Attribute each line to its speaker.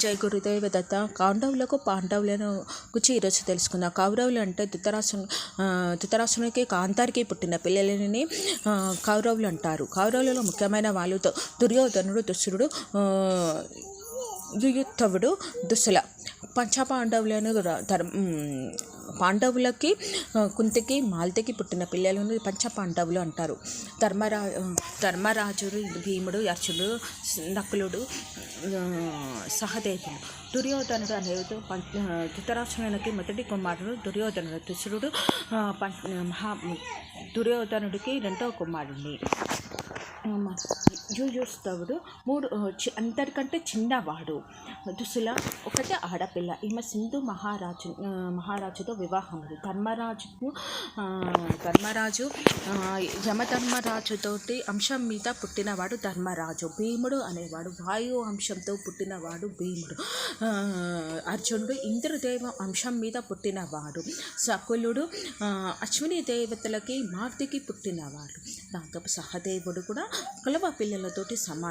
Speaker 1: జై గురుదేవ దత్త. కౌండవులకు పాండవులను గురించి ఈరోజు తెలుసుకుందాం. కౌరవులు అంటే ధృతరాసు ధృతరాసునికి కాంతారికి పుట్టిన పిల్లలని కౌరవులు అంటారు. కౌరవులలో ముఖ్యమైన వాళ్ళు దుర్యోధనుడు దుశ్రుడు యుయుత్తవుడు దుస్సుల. పంచపాండవులను ధర్మ పాండవులకి కుంతికి మాల్తికి పుట్టిన పిల్లలను పంచపాండవులు అంటారు. ధర్మరా ధర్మరాజుడు భీముడు అర్జునుడు నకులుడు సహదేవుడు. దుర్యోధనుడు అనేది పంచ మొదటి కుమారుడు దుర్యోధనుడు దుసురుడు పం- మహా దుర్యోధనుడికి రెండవ కుమారుడిని యుయుస్తవుడు మూడు చి- అందరికంటే చిన్నవాడు. దుసుల ఒకటే ఆడపిల్ల. ఈమె సింధు మహారాజు మహారాజుతో వివాహముడు ధర్మరాజుకు ధర్మరాజు యమధర్మరాజుతోటి అంశం మీద పుట్టినవాడు ధర్మరాజు. భీముడు అనేవాడు. వాయు అంశంతో పుట్టినవాడు భీముడు. అర్జునుడు ఇంద్రదేవ అంశం మీద పుట్టినవాడు. సకులుడు అశ్విని దేవతలకి మార్తికి పుట్టినవాడు. దాంతో సహదేవుడు కూడా కులవ टीम में दो ठी सामान--